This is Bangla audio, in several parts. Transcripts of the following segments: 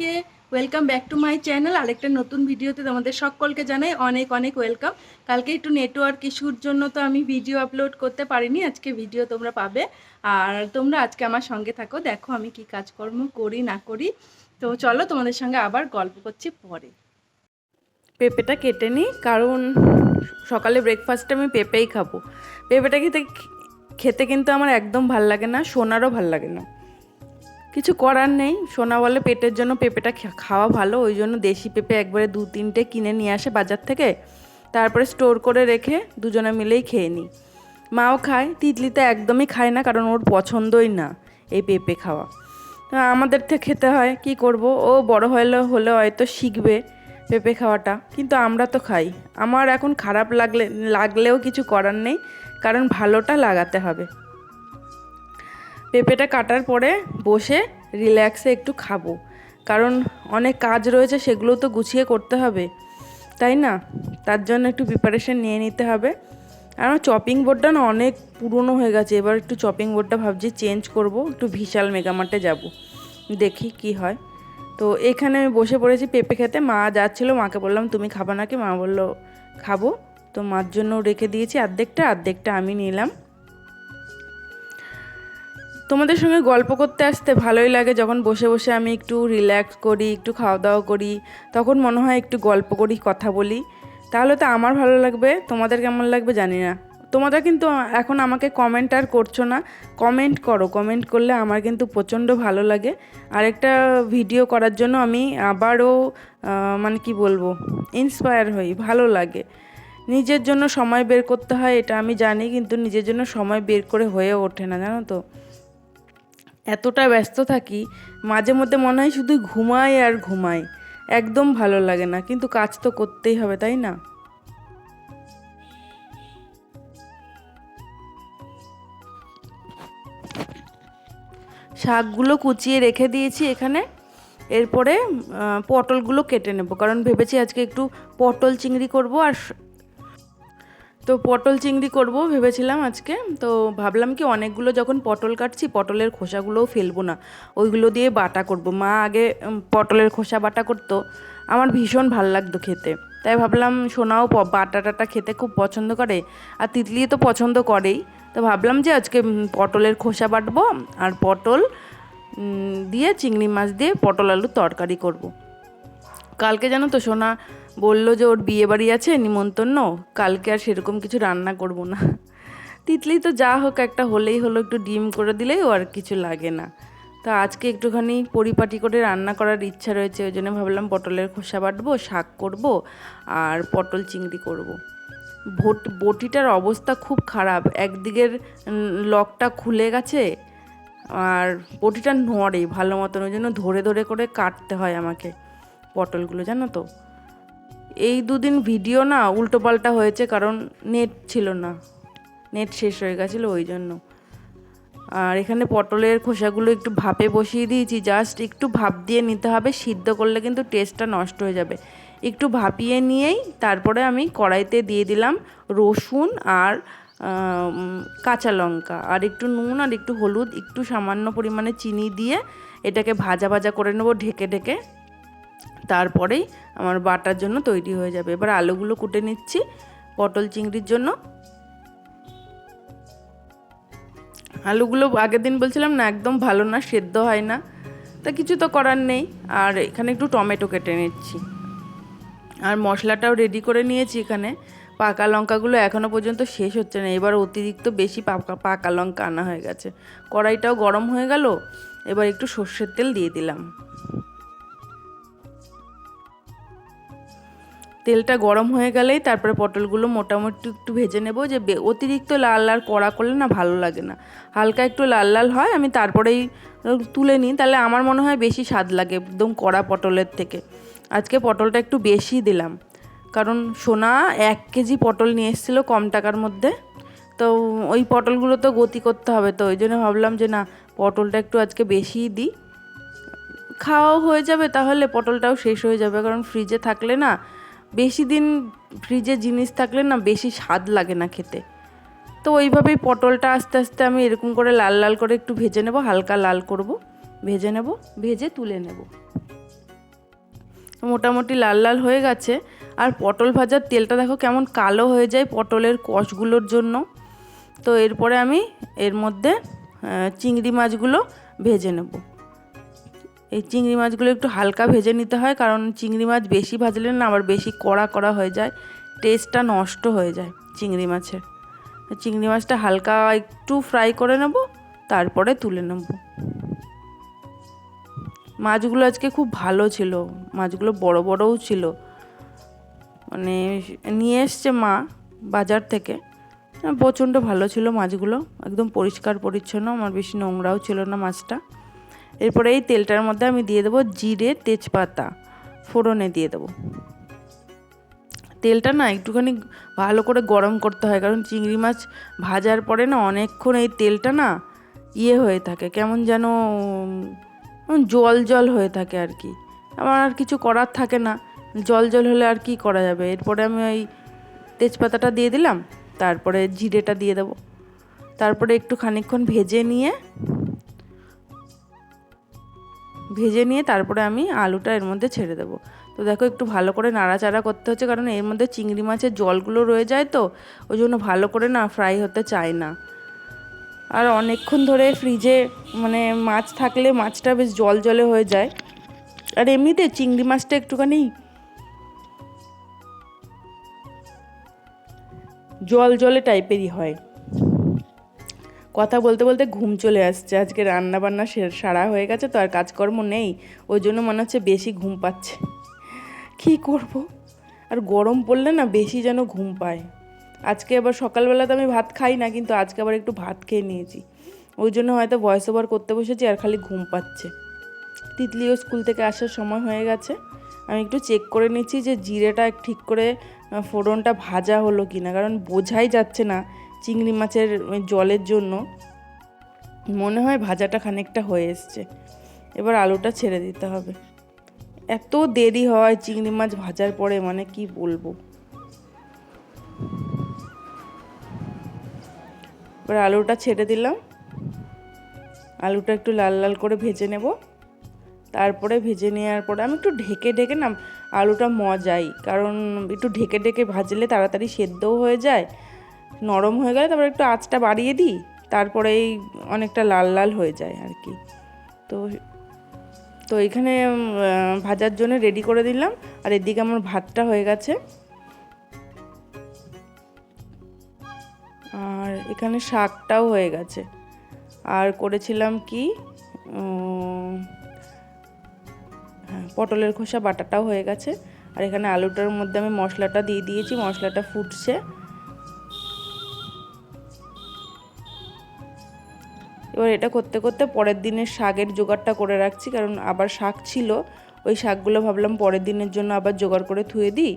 সবাইকে welcome back to my channel আরেকটা নতুন ভিডিওতে তোমাদের সকলকে জানাই অনেক অনেক ওয়েলকাম কালকে একটু নেটওয়ার্ক ইস্যুর জন্য তো আমি ভিডিও আপলোড করতে পারিনি, আজকে ভিডিও তোমরা পাবে। আর তোমরা আজকে আমার সঙ্গে থাকো, দেখো আমি কি কাজকর্ম করি, না করি। তো চলো তোমাদের সঙ্গে আবার গল্প করছি পরে। পেঁপেটা কেটে নিই, কারণ সকালে ব্রেকফাস্টে আমি পেঁপেই খাব। পেঁপেটা খেতে খেতে কিন্তু আমার একদম ভালো লাগে না, সোনারও ভালো লাগে না। কিছু করার নেই। সোনা বলে পেটের জন্য পেঁপেটা খাওয়া ভালো, ওই জন্য দেশি পেঁপে একবারে দু তিনটে কিনে নিয়ে আসে বাজার থেকে। তারপরে স্টোর করে রেখে দুজনে মিলেই খেয়ে নিই। মাও খায় তিতলিতে একদমই খায় না, কারণ ওর পছন্দই না এই পেঁপে খাওয়া। আমাদের থেকে খেতে হয়, কি করব? ও বড় হলে হলে হয়তো শিখবে পেঁপে খাওয়াটা, কিন্তু আমরা তো খাই। আমার এখন খারাপ লাগলে লাগলেও কিছু করার নেই, কারণ ভালোটা লাগাতে হবে। পেঁপেটা কাটার পরে বসে রিল্যাক্সে একটু খাব। কারণ অনেক কাজ রয়েছে, সেগুলো তো গুছিয়ে করতে হবে। তাই না? তার জন্য একটু প্রিপারেশন নিয়ে নিতে হবে। আর আমার চপিং বোর্ডটা না অনেক পুরনো হয়ে গেছে। এবার একটু চপিং বোর্ডটা ভাবছি চেঞ্জ করব। একটু বিশাল মেগামার্টে যাব। দেখি কি হয়। তো এখানে আমি বসে পড়েছি পেঁপে খেতে। মা যাচ্ছিল, মাকে বললাম, তুমি খাবা নাকি? মা বলল, খাব। তো মার জন্য রেখে দিয়েছি। অর্ধেকটা অর্ধেকটা আমি নিলাম। তোমাদের সঙ্গে গল্প করতে আসতে ভালোই লাগে। যখন বসে বসে আমি একটু রিল্যাক্স করি, একটু খাওয়া দাওয়া করি, তখন মনে হয় একটু গল্প করি, কথা বলি। তাহলে তো আমার ভালো লাগবে, তোমাদের কেমন লাগবে জানি না। তোমরা কিন্তু এখন আমাকে কমেন্ট আর করছ না। কমেন্ট করো কমেন্ট করলে আমার কিন্তু প্রচণ্ড ভালো লাগে। আরেকটা ভিডিও করার জন্য আমি আবারও মানে কি বলব ইন্সপায়ার হই, ভালো লাগে। নিজের জন্য সময় বের করতে হয়, এটা আমি জানি, কিন্তু নিজের জন্য সময় বের করে হয়ে ওঠে না, জানো তো? এতটা ব্যস্ত থাকি, মাঝে মধ্যে মনে হয় শুধু ঘুমাই আর ঘুমাই। একদম ভালো লাগে না, কিন্তু কাজ তো করতেই হবে, তাই না? শাকগুলো কুচিয়ে রেখে দিয়েছি এখানে। এরপরে পটলগুলো কেটে নেব, কারণ ভেবেছি আজকে একটু পটল চিংড়ি করব আর তো পটল চিংড়ি করব ভেবেছিলাম আজকে। তো ভাবলাম কি অনেকগুলো যখন পটল কাটছি, পটলের খোসাগুলোও ফেলব না। ওইগুলো দিয়ে বাটা করব। মা আগে পটলের খোসা বাটা করতো। আমার ভীষণ ভালো লাগতো খেতে। তাই ভাবলাম সোনাও বাটা টাটা খেতে খুব পছন্দ করে। আর তিতলি তো পছন্দ করেই। তো ভাবলাম যে আজকে পটলের খোসা বাটবো। আর পটল দিয়ে চিংড়ি মাছ দিয়ে পটল আলুর তরকারি করব। কালকে জানো তো সোনা বলল যে ওর বিয়ে বাড়ি আছে, নিমন্ত্রণ কালকে আর সেরকম কিছু রান্না করব না। তিতলি তো যা হোক একটা হলেই হলো, একটু ডিম করে দিলেই ও আর কিছু লাগে না। তা আজকে একটুখানি পরিপাটি করে রান্না করার ইচ্ছা রয়েছে, ওই জন্য ভাবলাম পটলের খোসা বাটবো, শাক করব আর পটল চিংড়ি করব। ভোট, বটিটার অবস্থা খুব খারাপ। একদিকের লকটা খুলে গেছে আর বটিটা নড়ে ভালো মতন, ওই জন্য ধরে ধরে করে কাটতে হয় আমাকে পটলগুলো, জানো তো? এই দুদিন ভিডিও না উল্টোপাল্টা হয়েছে, কারণ নেট ছিল না। নেট শেষ হয়ে গেছিল ওই জন্য। আর এখানে পটলের খোসাগুলো একটু ভাপে বসিয়ে দিয়েছি জাস্ট একটু ভাপ দিয়ে নিতে হবে, সিদ্ধ করলে কিন্তু টেস্টটা নষ্ট হয়ে যাবে। একটু ভাপিয়ে নিয়েই তারপরে আমি কড়াইতে দিয়ে দিলাম রসুন আর কাঁচা লঙ্কা। আর একটু নুন আর একটু হলুদ, একটু সামান্য পরিমাণে চিনি দিয়ে এটাকে ভাজা ভাজা করে নেব, ঢেকে ঢেকে। তারপরেই আমার বাটার জন্য তৈরি হয়ে যাবে। এবার আলুগুলো কুটে নিচ্ছি পটল চিংড়ির জন্য। আলুগুলো আগের দিন বলছিলাম না, একদম ভালো না, সেদ্ধ হয় না। তা কিছু তো করার নেই। আর এখানে একটু টমেটো কেটে নিচ্ছি। আর মশলাটাও রেডি করে নিয়েছি এখানে। পাকা লঙ্কাগুলো এখনও পর্যন্ত শেষ হচ্ছে না। এবার অতিরিক্ত বেশি পাকা পাকা লঙ্কা আনা হয়ে গেছে। কড়াইটাও গরম হয়ে গেল। এবার একটু সর্ষের তেল দিয়ে দিলাম। তেলটা গরম হয়ে গেলেই তারপরে পটলগুলো মোটামুটি একটু ভেজে নেব যে অতিরিক্ত লাল লাল কড়া করলে না ভালো লাগে না। হালকা একটু লাল লাল হয়, আমি তারপরেই তুলে নিই। তাহলে আমার মনে হয় বেশি স্বাদ লাগে একদম কড়া পটলের থেকে। আজকে পটলটা একটু বেশি দিলাম। কারণ সোনা এক কেজি পটল নিয়ে এসেছিল কম টাকার মধ্যে। তো ওই পটলগুলো তো গতি করতে হবে, তো ওই জন্য ভাবলাম যে না, পটলটা একটু আজকে বেশিই দিই। খাওয়াও হয়ে যাবে, তাহলে পটলটাও শেষ হয়ে যাবে। কারণ ফ্রিজে থাকলে না বেশি দিন ফ্রিজে জিনিস থাকলে না বেশি স্বাদ লাগে না খেতে। তো ওইভাবেই পটলটা আস্তে আস্তে আমি এরকম করে লাল লাল করে একটু ভেজে নেব, হালকা লাল করব। ভেজে নেব, ভেজে তুলে নেব। মোটামুটি লাল লাল হয়ে গেছে। আর পটল ভাজার তেলটা দেখো কেমন কালো হয়ে যায় পটলের কষগুলোর জন্য। তো এরপরে আমি এর মধ্যে চিংড়ি মাছগুলো ভেজে নেব। এই চিংড়ি মাছগুলো একটু হালকা ভেজে নিতে হয়, কারণ চিংড়ি মাছ বেশি ভাজলে না আবার বেশি কড়া কড়া হয়ে যায় টেস্টটা নষ্ট হয়ে যায় চিংড়ি মাছের। চিংড়ি মাছটা হালকা একটু ফ্রাই করে নেব, তারপরে তুলে নেব। মাছগুলো আজকে খুব ভালো ছিল, মাছগুলো বড় বড়ও ছিল। মানে নিয়ে এসছে মা বাজার থেকে। প্রচণ্ড ভালো ছিল মাছগুলো, একদম পরিষ্কার পরিচ্ছন্ন, আমার বেশি নোংরাও ছিল না মাছটা। এরপরে এই তেলটার মধ্যে আমি দিয়ে দেবো জিরে তেজপাতা, ফোড়নে দিয়ে দেবো। তেলটা না একটুখানি ভালো করে গরম করতে হয়, কারণ চিংড়ি মাছ ভাজার পরে না অনেকক্ষণ এই তেলটা না ইয়ে হয়ে থাকে, কেমন যেন জল জল হয়ে থাকে আর কি। আমার আর কিছু করার থাকে না, জল জল হলে আর কি করা যাবে? এরপরে আমি ওই তেজপাতাটা দিয়ে দিলাম, তারপরে জিরেটা দিয়ে দেবো। তারপরে একটু খানিকক্ষণ ভেজে নিয়ে ভেজে নিয়ে তারপরে আমি আলুটা এর মধ্যে ছেড়ে দেবো। তো দেখো একটু ভালো করে নাড়াচাড়া করতে হচ্ছে, কারণ এর মধ্যে চিংড়ি মাছের জলগুলো রয়ে যায় তো, ওই জন্য ভালো করে না ফ্রাই হতে চায় না। আর অনেকক্ষণ ধরে ফ্রিজে মানে মাছ থাকলে মাছটা বেশ জল জলে হয়ে যায়। আর এমনিতে চিংড়ি মাছটা একটুখানি জল জলে টাইপেরই হয়। কথা বলতে বলতে ঘুম চলে আসছে। আজকে রান্না বান্না সারা হয়ে গেছে, তো আর কাজকর্ম নেই। ওই জন্য মনে হচ্ছে বেশি ঘুম পাচ্ছে। কী করব? আর গরম পড়লে না বেশি যেন ঘুম পায়। আজকে আবার সকালবেলা তো আমি ভাত খাই না, কিন্তু আজকে আবার একটু ভাত খেয়ে নিয়েছি। ওই জন্য হয়তো ভয়েস ওভার করতে বসেছি, আর খালি ঘুম পাচ্ছে। তিতলিও স্কুল থেকে আসার সময় হয়ে গেছে। আমি একটু চেক করে নিচ্ছি যে জিরেটা ঠিক করে ফোড়নটা ভাজা হলো কি না কারণ বোঝাই যাচ্ছে না চিংড়ি মাছের জলের জন্য। মনে হয় ভাজাটা খানিকটা হয়ে এসছে। এবার আলুটা ছেড়ে দিতে হবে। এত দেরি হয় চিংড়ি মাছ ভাজার পরে মানে কি বলব? এবার আলুটা ছেড়ে দিলাম। আলুটা একটু লাল লাল করে ভেজে নেব। তারপরে ভেজে নেওয়ার পরে আমি একটু ঢেকে ঢেকে না, আলুটা মজাই। কারণ একটু ঢেকে ঢেকে ভাজলে তাড়াতাড়ি সেদ্ধও হয়ে যায়, নরম হয়ে গেলে তারপরে একটু আঁচটা বাড়িয়ে দিই তারপরেই অনেকটা লাল লাল হয়ে যায় আর কি। তো তো এখানে ভাজার জন্য রেডি করে দিলাম। আর এদিকে আমার ভাতটা হয়ে গেছে। আর এখানে শাকটাও হয়ে গেছে। আর করেছিলাম কি পটলের খোসা, বাটাটাও হয়ে গেছে। আর এখানে আলুটার মধ্যে আমি মশলাটা দিয়ে দিয়েছি, মশলাটা ফুটছে। এবার এটা করতে করতে পরের দিনের শাকের জোগাড়টা করে রাখছি, কারণ আবার শাক ছিল। ওই শাকগুলো ভাবলাম পরের দিনের জন্য আবার জোগাড় করে থুয়ে দিই।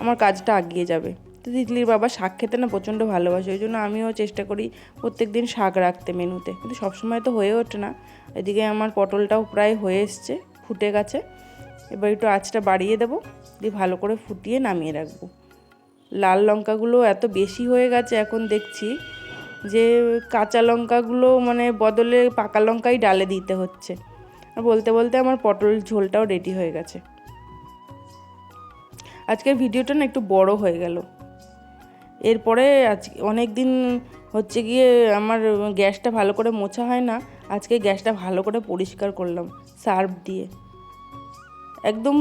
আমার কাজটা আগিয়ে যাবে। তো তিতলির বাবা শাক খেতে না প্রচণ্ড ভালোবাসে, ওই জন্য আমিও চেষ্টা করি প্রত্যেক দিন শাক রাখতে মেনুতে। কিন্তু সবসময় তো হয়ে ওঠে না। এদিকে আমার পটলটাও প্রায় হয়ে এসছে। ফুটে গেছে। এবার একটু আঁচটা বাড়িয়ে দেবো, দিয়ে ভালো করে ফুটিয়ে নামিয়ে রাখব। লাল লঙ্কাগুলো এত বেশি হয়ে গেছে এখন দেখছি যে কাঁচা লঙ্কাগুলো মানে বদলে পাকা লঙ্কাই ডালে দিতে হচ্ছে। বলতে বলতে আমার পটল ঝোলটাও রেডি হয়ে গেছে। আজকের ভিডিওটা না একটু বড় হয়ে গেল। এরপরে আজ অনেক দিন হচ্ছে গিয়ে আমার গ্যাসটা ভালো করে মোছা হয় না, আজকে গ্যাসটা ভালো করে পরিষ্কার করলাম। সার্ফ দিয়ে। একদম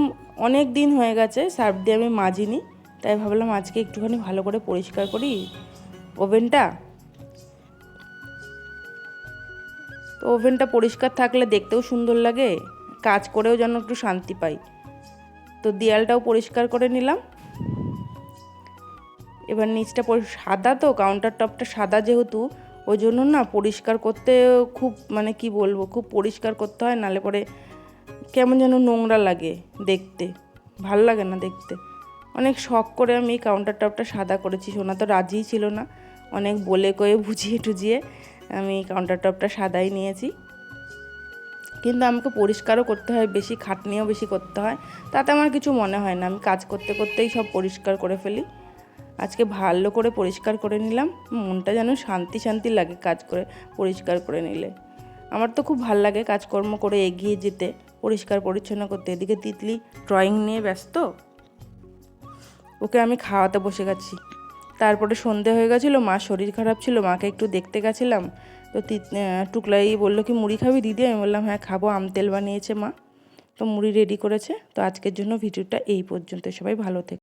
অনেক দিন হয়ে গেছে সার্ফ দিয়ে আমি মাজিনি, তাই ভাবলাম আজকে একটুখানি ভালো করে পরিষ্কার করি ওভেনটা। তো ওভেনটা পরিষ্কার থাকলে দেখতেও সুন্দর লাগে, কাজ করেও যেন একটু শান্তি পাই। তো দেয়ালটাও পরিষ্কার করে নিলাম। এবার নিচটা সাদা তো কাউন্টার টপটা সাদা যেহেতু ওই জন্য না পরিষ্কার করতে খুব মানে কি বলব, খুব পরিষ্কার করতে হয়, নালে পরে কেমন যেন নোংরা লাগে দেখতে। ভালো লাগে না দেখতে। অনেক শখ করে আমি এই কাউন্টার টপটা সাদা করেছি, সোনা তো রাজিই ছিল না। অনেক বলে কয়ে বুঝিয়ে টুজিয়ে আমি কাউন্টার টপটা সাদাই নিয়েছি। কিন্তু আমাকে পরিষ্কারও করতে হয়, বেশি খাটনিও বেশি করতে হয়। তাতে আমার কিছু মনে হয় না। আমি কাজ করতে করতেই সব পরিষ্কার করে ফেলি। আজকে ভালো করে পরিষ্কার করে নিলাম। মনটা যেন শান্তি শান্তি লাগে কাজ করে, পরিষ্কার করে নিলে। আমার তো খুব ভালো লাগে কাজকর্ম করে এগিয়ে যেতে, পরিষ্কার পরিচ্ছন্ন করতে। এদিকে তিতলি ড্রয়িং নিয়ে ব্যস্ত। ওকে আমি খাওয়াতে বসে গেছি। তারপরে সন্ধে হয়ে গেছিল, মা শরীর খারাপ ছিল, মাকে একটু দেখতে গেছিলাম। তো টুকলাই বলল, কি মুড়ি খাবি দিদি? আমি বললাম হ্যাঁ খাব, আম তেল বানিয়েছে মা। তো মুড়ি রেডি করেছে। তো আজকের জন্য ভিডিওটা এই পর্যন্ত। সবাই ভালো থেকে।